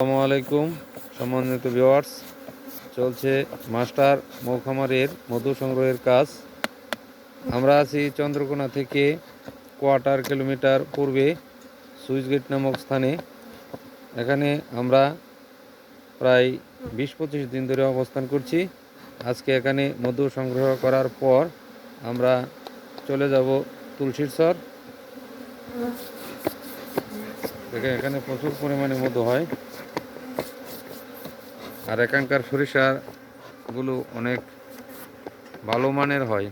আসসালামু আলাইকুম, সম্মানিত ভিওয়ার্স চলছে মাস্টার মৌখামারের মধু সংগ্রহের কাজ। আমরা আছি চন্দ্রকোনা থেকে কোয়ার্টার কিলোমিটার পূর্বে সুইচগেট নামক স্থানে। এখানে আমরা প্রায় বিশ পঁচিশ দিন ধরে অবস্থান করছি। আজকে এখানে মধু সংগ্রহ করার পর আমরা চলে যাব তুলসীর দেখে এখানে প্রচুর পরিমাণে মধু হয়। আর এখানকার সরিষাগুলো অনেক ভালো মানের হয়।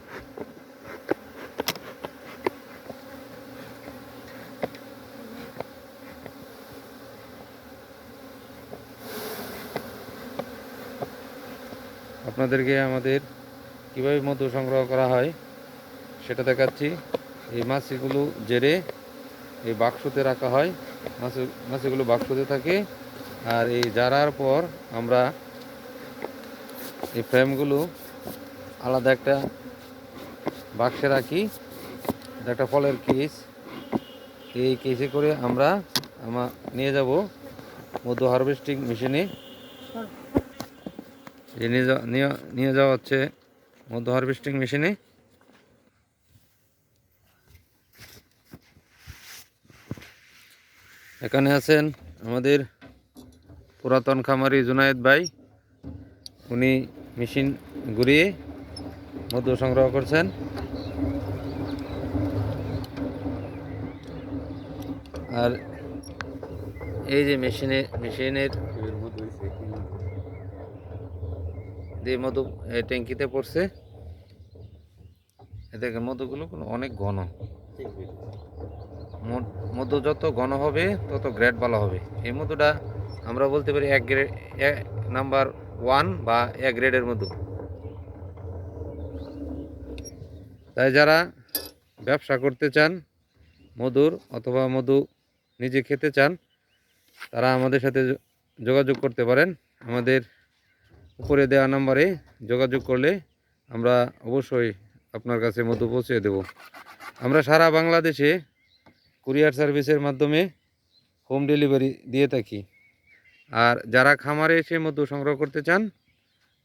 আপনাদেরকে আমাদের কীভাবে মধু সংগ্রহ করা হয় সেটা দেখাচ্ছি। এই মাছিগুলো জেরে এই বাক্সতে রাখা হয়। মাছি মাছিগুলো বাক্সতে থাকে। আর এই জারার পর আমরা এই ফ্রেমগুলো আলাদা একটা বাক্সে রাখি। একটা ফলের কেস। এই কেসে করে আমরা আমার নিয়ে যাব মধু হারভেস্টিং মেশিনে। নিয়ে যাওয়া হচ্ছে মধু হারভেস্টিং মেশিনে। এখানে আছেন আমাদের পুরাতন খামারি জুনায়েদ ভাই, উনি মেশিন ঘুরিয়ে মধু সংগ্রহ করছেন। আর এই যে মেশিনে, মেশিনের যে মধু ট্যাঙ্কিতে পড়ছে, এ দেখেন মধুগুলো অনেক ঘন। মধু যত ঘন হবে, তত গ্রেড ভালো হবে। এই মধুটা আমরা বলতে পারি এক গ্রেড নাম্বার ওয়ান বা এক গ্রেডের মধু তাই যারা ব্যবসা করতে চান, মধুর অথবা মধু নিজে খেতে চান, তারা আমাদের সাথে যোগাযোগ করতে পারেন। আমাদের উপরে দেওয়া নাম্বারে যোগাযোগ করলে আমরা অবশ্যই আপনার কাছে মধু পৌঁছে দেব। আমরা সারা বাংলাদেশে কুরিয়ার সার্ভিসের মাধ্যমে হোম ডেলিভারি দিয়ে থাকি। আর যারা খামারে এসে মধু সংগ্রহ করতে চান,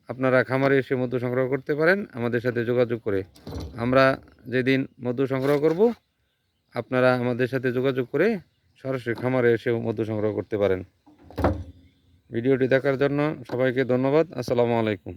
আপনারা খামারে এসে মধু সংগ্রহ করতে পারেন। আমাদের সাথে যোগাযোগ করে আমরা যেদিন মধু সংগ্রহ করব, আপনারা আমাদের সাথে যোগাযোগ করে সরাসরি খামারে এসেও মধু সংগ্রহ করতে পারেন। ভিডিওটি দেখার জন্য সবাইকে ধন্যবাদ। আসসালামু আলাইকুম।